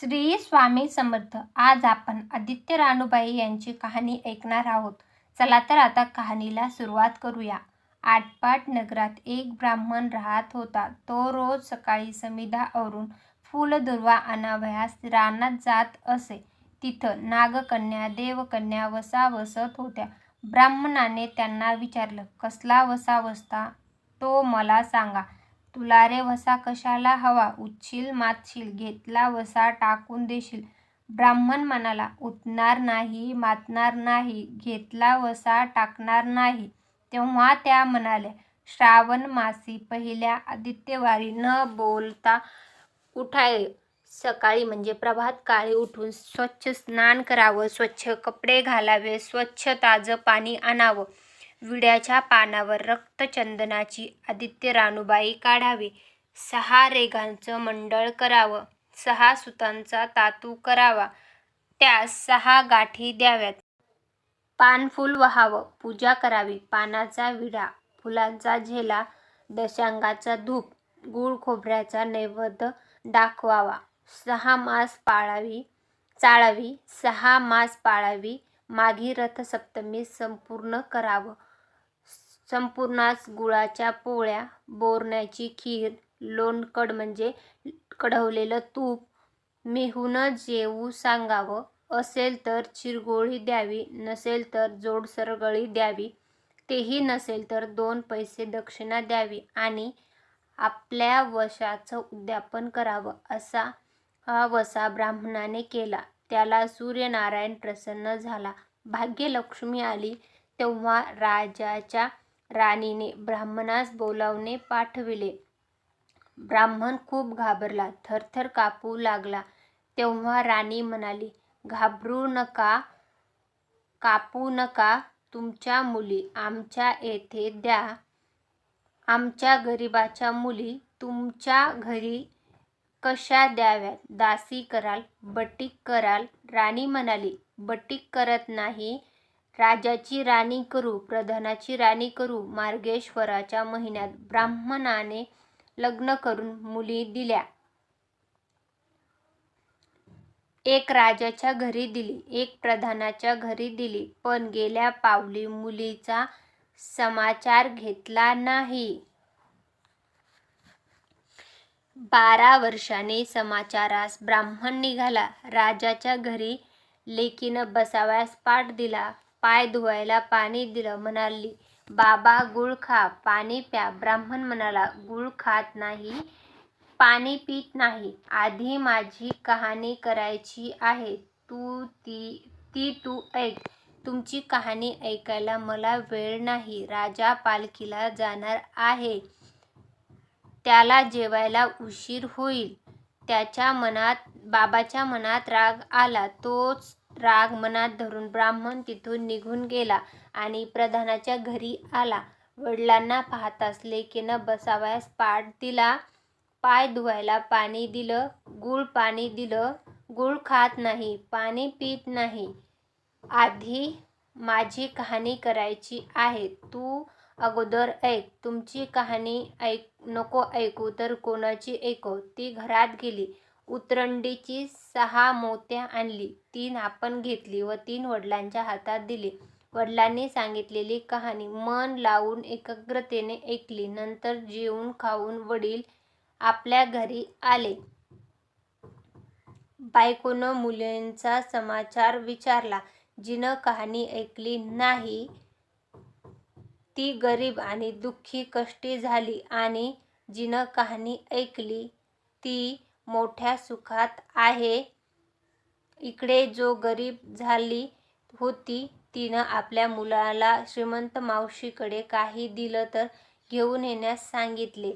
श्री स्वामी समर्थ. आज आपण आदित्य रानूबाई यांची कहाणी ऐकणार आहोत. चला तर आता कहाणीला सुरुवात करूया. आटपाट नगरात एक ब्राह्मण राहत होता. तो रोज सकाळी समिधा आवरून फुलदुर्वा आणावयास रानात जात असे. तिथं नागकन्या देवकन्या वसा वसत होत्या. ब्राह्मणाने त्यांना विचारलं कसला वसा वसता तो मला सांगा. तुला रे वसा कशाला हवा? उठशील मातशील घेतला वसा टाकून देशील. ब्राह्मण म्हणाला उठणार नाही मातणार नाही घेतला वसा टाकणार नाही. तेव्हा त्या म्हणाल्या श्रावण मासी पहिल्या आदित्यवारी न बोलता उठाय. सकाळी म्हणजे प्रभात काळी उठून स्वच्छ स्नान करावं स्वच्छ कपडे घालावे स्वच्छ ताजं पाणी आणावं. विड्याच्या पानावर रक्तचंदनाची आदित्य रानूबाई काढावी. सहा रेघांचं मंडळ करावं. सहा सुतांचा तातू करावा. त्यास सहा गाठी द्याव्यात. पानफूल वहावं. पूजा करावी. पानाचा विडा फुलांचा झेला दशांगाचा धूप गूळ खोबऱ्याचा नैवेद्य दाखवावा. सहा मास पाळावी चाळावी. सहा मास पाळावी. माघी रथसप्तमी संपूर्ण करावं. संपूर्णास गुळाच्या पोळ्या बोरण्याची खीर लोणकड म्हणजे कढवलेलं तूप मेहून जेवू सांगावं. असेल तर चिरगोळी द्यावी नसेल तर जोडसरगळी द्यावी. तेही नसेल तर दोन पैसे दक्षिणा द्यावी आणि आपल्या वशाचं उद्यापन करावं असा हा वसा ब्राह्मणाने केला. त्याला सूर्यनारायण प्रसन्न झाला. भाग्यलक्ष्मी आली तेव्हा राजाच्या राणीने ब्राह्मणास बोलावणे पाठविले. ब्राह्मण खूप घाबरला थरथर कापू लागला. तेव्हा राणी म्हणाली घाबरू नका कापू नका तुमच्या मुली. आमच्या येथे द्या. आमच्या गरिबाच्या मुली तुमच्या घरी कशा द्याव्यात? दासी कराल बटीक कराल. राणी म्हणाली बटीक करत नाही. राजाची राणी करू प्रधानाची राणी करू मार्गेश्वराच्या महिन्यात ब्राह्मणाने लग्न करून मुली दिल्या. एक राजाच्या घरी दिली एक प्रधानाच्या घरी दिली पण गेल्या पावली मुलीचा समाचार घेतला नाही. बारा वर्षाने समाचारास ब्राह्मण निघाला. राजाच्या घरी लेकीनं बसावयास पाठ दिला. पाय धुवायला पाणी दिलं म्हणाली. बाबा गुळ खा. पाणी प्या. ब्राह्मण म्हणाला गुळ खात नाही पाणी पित नाही. आधी माझी कहाणी करायची आहे. तू ती ती तू ऐक. तुमची कहाणी ऐकायला मला वेळ नाही. राजा पालखीला जाणार आहे. त्याला जेवायला उशीर होईल. त्याच्या मनात बाबाच्या मनात राग आला. तोच राग मनात धरून ब्राह्मण तिथून निघून गेला आणि प्रधानाच्या घरी आला. वडिलांना पाहताच लेकीनं बसावयास पाठ दिला. पाय धुवायला पाणी दिलं. गुळ पाणी दिलं. गुळ खात नाही. पाणी पित नाही. आधी माझी कहाणी करायची आहे. तू अगोदर ऐक. तुमची कहाणी ऐक नको ऐकू तर कोणाची ऐकू? ती घरात गेली. उतरंडीची सहा मोत्या आणली. तीन आपण घेतली व तीन वडिलांच्या हातात दिली. वडिलांनी सांगितलेली कहाणी मन लावून एकाग्रतेने ऐकली. नंतर जेवून खाऊन वडील आपल्या घरी आले. बायकोनं मुलींचा समाचार विचारला. जिनं कहाणी ऐकली नाही ती गरीब आणि दुःखी कष्टी झाली आणि जिनं कहाणी ऐकली ती मोठ्या सुखात आहे. इकडे जो गरीब झाली होती तिनं आपल्या मुलाला श्रीमंत मावशीकडे काही दिलं तर घेऊन येण्यास सांगितले.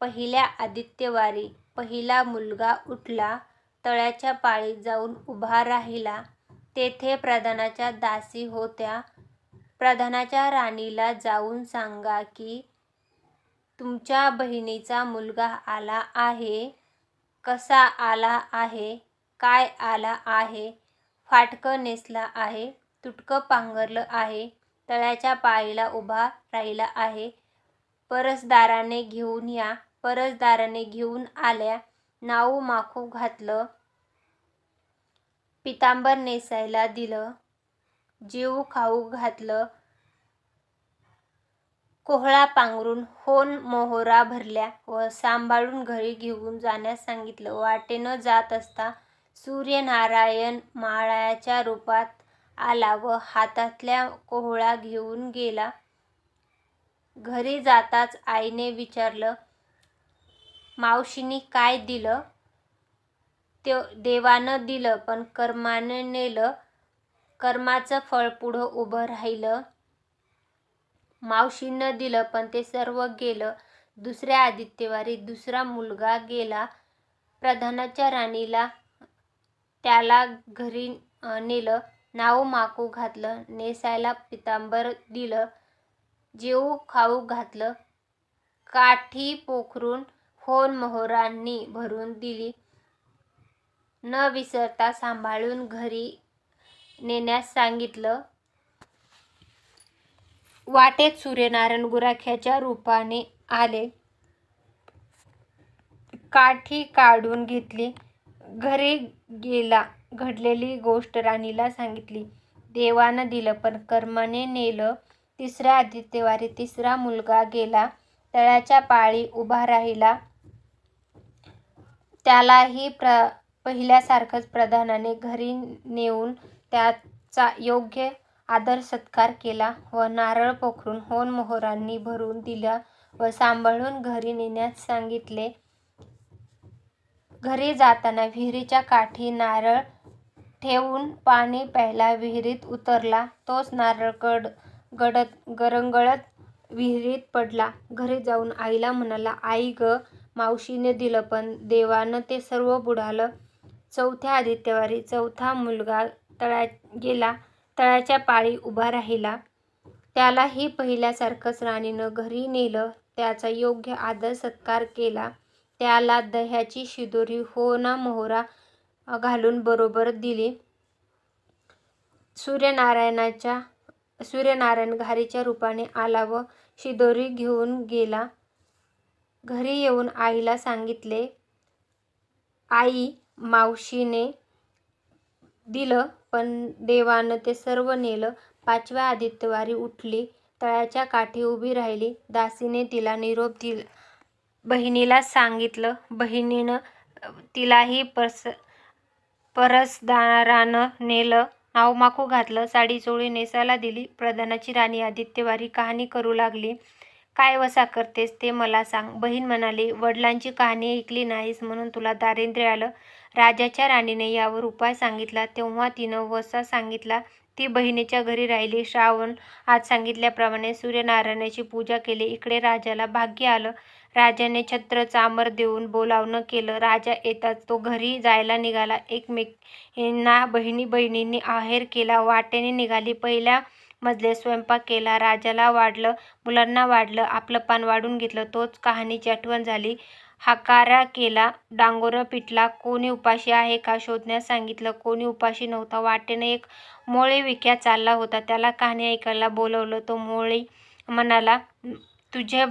पहिल्या आदित्यवारी पहिला मुलगा उठला तळ्याच्या पाळीत जाऊन उभा राहिला. तेथे प्रधानाच्या दासी होत्या. प्रधानाच्या राणीला जाऊन सांगा की तुमच्या बहिणीचा मुलगा आला आहे. कसा आला आहे? काय आला आहे? फाटकं नेसला आहे तुटकं पांघरलं आहे तळ्याच्या पाळीला उभा राहिला आहे. परसदाराने घेऊन या परसदाराने घेऊन आल्या नाऊ माखू घातलं पितांबर नेसायला दिलं जीव खाऊ घातलं कोहळा पांघरून होन मोहोरा भरल्या व सांभाळून घरी घेऊन जाण्यास सांगितलं. वाटेनं जात असता सूर्यनारायण माळ्याच्या रूपात आला व हातातल्या कोहळा घेऊन गेला. घरी जाताच आईने विचारलं मावशीनी काय दिलं? ते देवानं दिलं पण कर्मानं नेलं. कर्माचं फळ पुढं उभं राहिलं. मावशीनं दिलं पण ते सर्व गेलं. दुसऱ्या आदित्यवारी दुसरा मुलगा गेला. प्रधानाच्या राणीला त्याला घरी नेलं. नाव माकू घातलं. नेसायला पितांबर दिलं. जेवू खाऊ घातलं. काठी पोखरून होन मोहरांनी भरून दिली. न विसरता सांभाळून घरी नेण्यास सांगितलं. वाटेत सूर्यनारायण गुराख्याच्या रूपाने आले. काठी काढून घेतली. घरी गेला. घडलेली गोष्ट राणीला सांगितली. देवानं दिलं पण कर्माने नेलं. तिसऱ्या आदित्यवारी तिसरा मुलगा गेला. तळ्याच्या पाळी उभा राहिला. त्यालाही प्र पहिल्यासारखंच प्रधानाने घरी नेऊन त्याचा योग्य आदर सत्कार केला व नारळ पोखरून होन मोहरांनी भरून दिला व सांभाळून घरी नेण्यास सांगितले. घरी जाताना विहिरीच्या काठी नारळ ठेवून पाणी प्यायला विहिरीत उतरला. तोच नारळ गड गडत गरंगळत विहिरीत पडला. घरी जाऊन आईला म्हणाला आई ग मावशीने दिलं पण देवानं ते सर्व बुडालं. चौथ्या आदित्यवारी चौथा मुलगा तळ्यात गेला. तळ्याच्या पाळी उभा राहिला. त्यालाही पहिल्यासारखंच राणीनं घरी नेलं त्याचा योग्य आदर सत्कार केला. त्याला दह्याची शिदोरी हो ना मोहरा घालून बरोबर दिली. सूर्यनारायणाच्या सूर्यनारायण घारीच्या रूपाने आला व शिदोरी घेऊन गेला. घरी येऊन आईला सांगितले आई मावशीने दिलं पण देवानं ते सर्व नेलं. पाचव्या आदित्यवारी उठली तळ्याच्या काठी उभी राहिली. दासीने तिला निरोप दिला बहिणीला सांगितलं. बहिणीनं तिलाही परस परसदारानं नेलं. नावमाखू घातलं. साडी चोळी नेसायला दिली. प्रधानाची राणी आदित्यवारी कहाणी करू लागली. काय वसा करतेस ते मला सांग. बहीण म्हणाली वडिलांची कहाणी ऐकली नाहीस म्हणून तुला दारिद्र्य आलं. राजाच्या राणीने यावर उपाय सांगितला. तेव्हा तिनं वसा सांगितला. ती बहिणीच्या घरी राहिली. श्रावण आज सांगितल्याप्रमाणे सूर्यनारायणाची पूजा केली. इकडे राजाला भाग्य आलं. राजाने छत्र चामर देऊन बोलावणं केलं. राजा येताच तो घरी जायला निघाला. एकमेकांना बहिणी बहिणींनी आहेर केला. वाटेने निघाली. पहिल्या मजले स्वयंपाक केला. राजाला वाढलं. मुलांना वाढलं. आपलं पान वाढून घेतलं. तोच कहाणीची आठवण झाली. हाकारा केला. डांगोर पिटला. कोणी उपाशी आहे का शोधण्यास सांगितलं. कोणी उपाशी नव्हता. वाटेने एक मोळे विक्या चालला होता. त्याला कहाणी ऐकायला बोलवलं. तो मोळी म्हणाला तुझ्या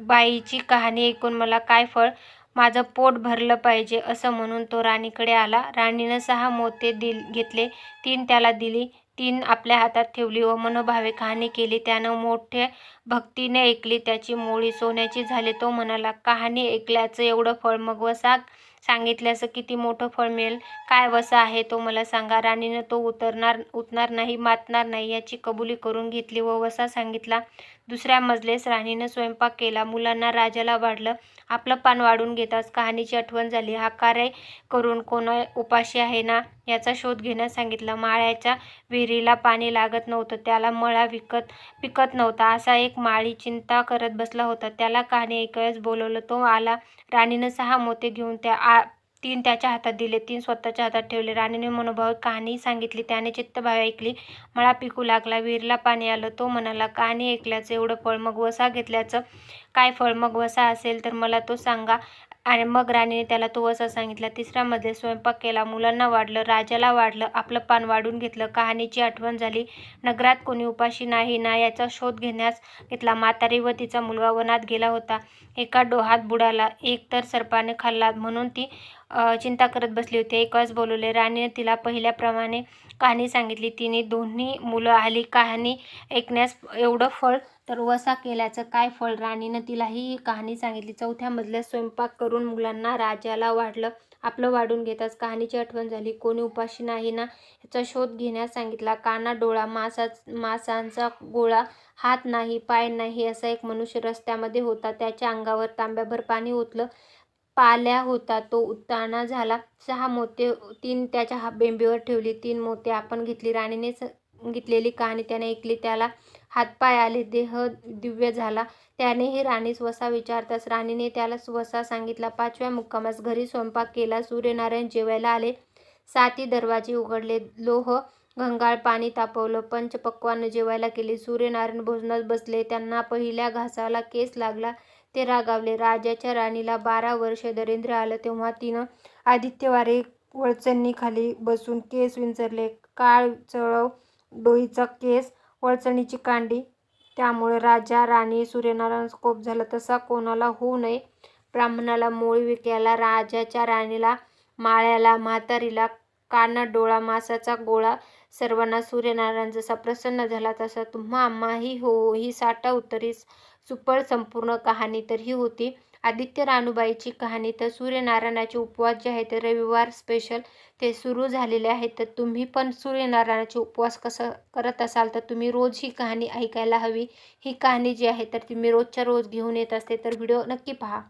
बाईची कहाणी ऐकून मला काय फळ? माझं पोट भरलं पाहिजे असं म्हणून तो राणीकडे आला. राणीनं सहा मोते दिल घेतले. तीन त्याला दिली. तीन आपल्या हातात ठेवली. व मनोभावे कहाणी केली. त्यानं मोठे भक्तीने ऐकली. त्याची मोळी सोन्याची झाली. तो म्हणाला कहाणी ऐकल्याचं एवढं फळ मग वसा सांगितल्याचं किती मोठं फळ मिळेल? काय वसा आहे? तो मला सांगा. राणीनं तो उतरणार उतणार नाही मातणार नाही याची कबुली करून घेतली व वसा सांगितला दुसऱ्या मजलेस राणीनं स्वयंपाक केला. मुलांना राजाला वाढलं. आपलं पान वाढून घेताच कहाणीची आठवण झाली. हा कार्य करून कोणा उपाशी आहे ना याचा शोध घेण्यास सांगितलं. माळ्याच्या विहिरीला पाणी लागत नव्हतं. त्याला मळा विकत पिकत नव्हता. असा एक माळी चिंता करत बसला होता. त्याला कहाणी ऐकायच बोलवलं. तो आला. राणीनं सहा मोते घेऊन त्या आ तीन त्याच्या हातात दिले तीन स्वतःच्या हातात ठेवले. राणीने मनोभाव कहाणी सांगितली त्याने चित्तभाव ऐकली. मळा पिकू लागला विहिरीला पाणी आलं. तो म्हणाला कहाणी ऐकल्याचं एवढं फळ मग वसा घेतल्याचं काय फळ? मग वसा असेल तर मला तो सांगा. आणि मग राणीने त्याला तो असं सांगितला तिसऱ्यामध्ये स्वयंपाक केला मुलांना वाढलं राजाला वाढलं आपलं पान वाढून घेतलं कहाणीची आठवण झाली. नगरात कोणी उपाशी नाही ना याचा शोध घेण्यास घेतला. म्हातारी व तिचा मुलगा वनात गेला होता. एका डोहात बुडाला एक तर सर्पाने खाल्ला म्हणून ती चिंता करत बसली होती. एकच बोलवले राणीने तिला पहिल्याप्रमाणे कहाणी सांगितली. तिने दोन्ही मुलं आली. कहाणी ऐकण्यास एवढं फळ तर वसा केल्याचं काय फळ? राणीनं तिला ही कहाणी सांगितली. चौथ्या मजल्यात स्वयंपाक करून मुलांना राजाला वाढलं. आपलं वाढून घेताच कहाणीची आठवण झाली. कोणी उपाशी नाही ना याचा शोध घेण्यास सांगितला. काना डोळा मासा मासांचा गोळा हात नाही पाय नाही असा एक मनुष्य रस्त्यामध्ये होता. त्याच्या अंगावर तांब्याभर पाणी ओतलं. पाल्या होता. तो उत्ताना झाला. सहा मोते तीन त्याच्या हा बेंबीवर ठेवली. तीन मोते आपण घेतली. राणीने घेतलेली कहाणी त्याने ऐकली. त्याला हातपाय आले देह दिव्य झाला. त्यानेही राणीस वसा विचारताच राणीने त्याला वसा सांगितला. पाचव्या मुक्कामास घरी स्वयंपाक केला. सूर्यनारायण जेवायला आले. साती दरवाजे उघडले. लोह घंगाळ पाणी तापवलं. पंचपक्वानं जेवायला केली सूर्यनारायण भोजनात बसले. त्यांना पहिल्या घासाला केस लागला. ते रागावले. राजाच्या राणीला बारा वर्ष दरिंद्र आलं. तेव्हा तिनं आदित्यवारे वळचणीखाली बसून केस विंचरले. काळ चळव डोईचा केस वळचणीची कांडी. त्यामुळे राजा राणी सूर्यनारायण कोप झाला तसा कोणाला होऊ नये. ब्राह्मणाला मोळी विक्याला राजाच्या राणीला माळ्याला म्हातारीला काना डोळा मासाचा गोळा सर्वांना सूर्यनारायण जसा प्रसन्न झाला तसा तुम्हा आम्हाही हो ही साठा उत्तरीस सुपळ संपूर्ण कहाणी तर ही होती. आदित्य राणूबाईची कहाणी तर सूर्यनारायणाचे उपवास जे आहे ते रविवार स्पेशल ते सुरू झालेले आहेत तर तुम्ही पण सूर्यनारायणाचे उपवास कसं करत असाल तर तुम्ही रोज ही कहाणी ऐकायला हवी. ही कहाणी जी आहे तर ती मी रोजच्या रोज घेऊन येत असते. तर व्हिडिओ नक्की पहा.